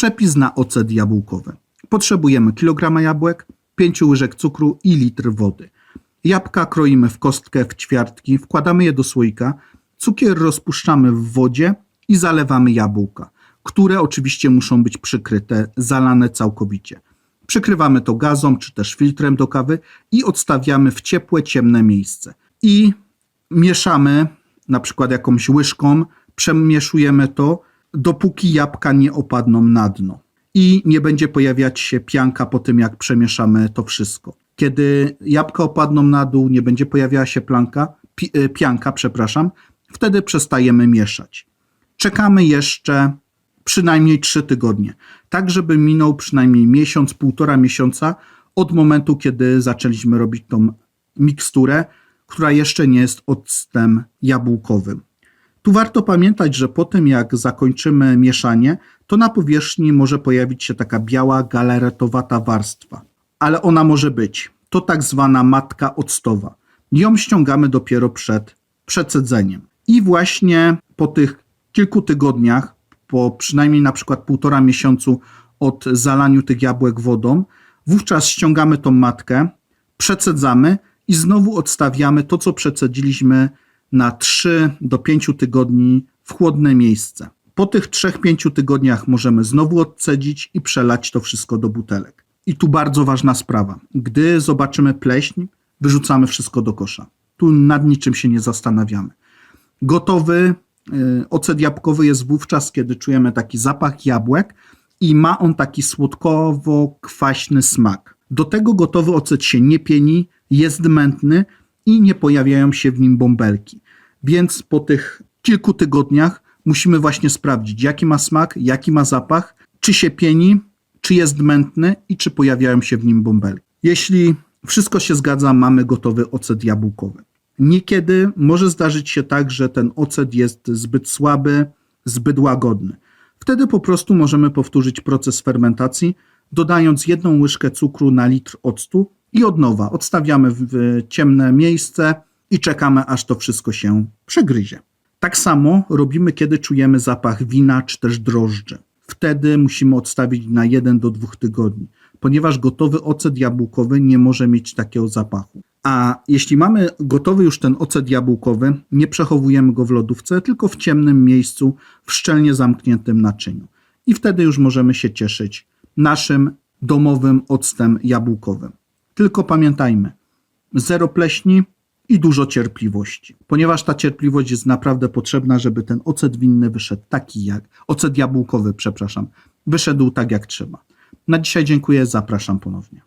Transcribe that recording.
Przepis na ocet jabłkowy. Potrzebujemy kilograma jabłek, 5 łyżek cukru i litr wody. Jabłka kroimy w kostkę, w ćwiartki, wkładamy je do słoika, cukier rozpuszczamy w wodzie i zalewamy jabłka, które oczywiście muszą być przykryte, zalane całkowicie. Przykrywamy to gazą czy też filtrem do kawy i odstawiamy w ciepłe, ciemne miejsce. I mieszamy na przykład jakąś łyżką, przemieszujemy to, dopóki jabłka nie opadną na dno i nie będzie pojawiać się pianka po tym, jak przemieszamy to wszystko. Kiedy jabłka opadną na dół, nie będzie pojawiała się planka, pi, y, pianka, przepraszam, wtedy przestajemy mieszać. Czekamy jeszcze przynajmniej 3 tygodnie, tak żeby minął przynajmniej miesiąc, półtora miesiąca od momentu, kiedy zaczęliśmy robić tą miksturę, która jeszcze nie jest octem jabłkowym. Tu warto pamiętać, że po tym jak zakończymy mieszanie, to na powierzchni może pojawić się taka biała, galaretowata warstwa. Ale ona może być. To tak zwana matka octowa. Ją ściągamy dopiero przed przecedzeniem. I właśnie po tych kilku tygodniach, po przynajmniej na przykład półtora miesiącu od zalaniu tych jabłek wodą, wówczas ściągamy tą matkę, przecedzamy i znowu odstawiamy to, co przecedziliśmy na 3 do 5 tygodni w chłodne miejsce. Po tych 3-5 tygodniach możemy znowu odcedzić i przelać to wszystko do butelek. I tu bardzo ważna sprawa. Gdy zobaczymy pleśń, wyrzucamy wszystko do kosza. Tu nad niczym się nie zastanawiamy. Gotowy y, ocet jabłkowy jest wówczas, kiedy czujemy taki zapach jabłek i ma on taki słodkowo-kwaśny smak. Do tego gotowy ocet się nie pieni, jest mętny i nie pojawiają się w nim bąbelki. Więc po tych kilku tygodniach musimy właśnie sprawdzić, jaki ma smak, jaki ma zapach, czy się pieni, czy jest mętny i czy pojawiają się w nim bąbelki. Jeśli wszystko się zgadza, mamy gotowy ocet jabłkowy. Niekiedy może zdarzyć się tak, że ten ocet jest zbyt słaby, zbyt łagodny. Wtedy po prostu możemy powtórzyć proces fermentacji, dodając jedną łyżkę cukru na litr octu i od nowa odstawiamy w ciemne miejsce i czekamy, aż to wszystko się przegryzie. Tak samo robimy, kiedy czujemy zapach wina czy też drożdży. Wtedy musimy odstawić na 1 do 2 tygodni, ponieważ gotowy ocet jabłkowy nie może mieć takiego zapachu. A jeśli mamy gotowy już ten ocet jabłkowy, nie przechowujemy go w lodówce, tylko w ciemnym miejscu, w szczelnie zamkniętym naczyniu. I wtedy już możemy się cieszyć naszym domowym octem jabłkowym. Tylko pamiętajmy, zero pleśni i dużo cierpliwości, ponieważ ta cierpliwość jest naprawdę potrzebna, żeby ten ocet winny wyszedł taki jak, ocet jabłkowy, przepraszam, wyszedł tak jak trzeba. Na dzisiaj dziękuję, zapraszam ponownie.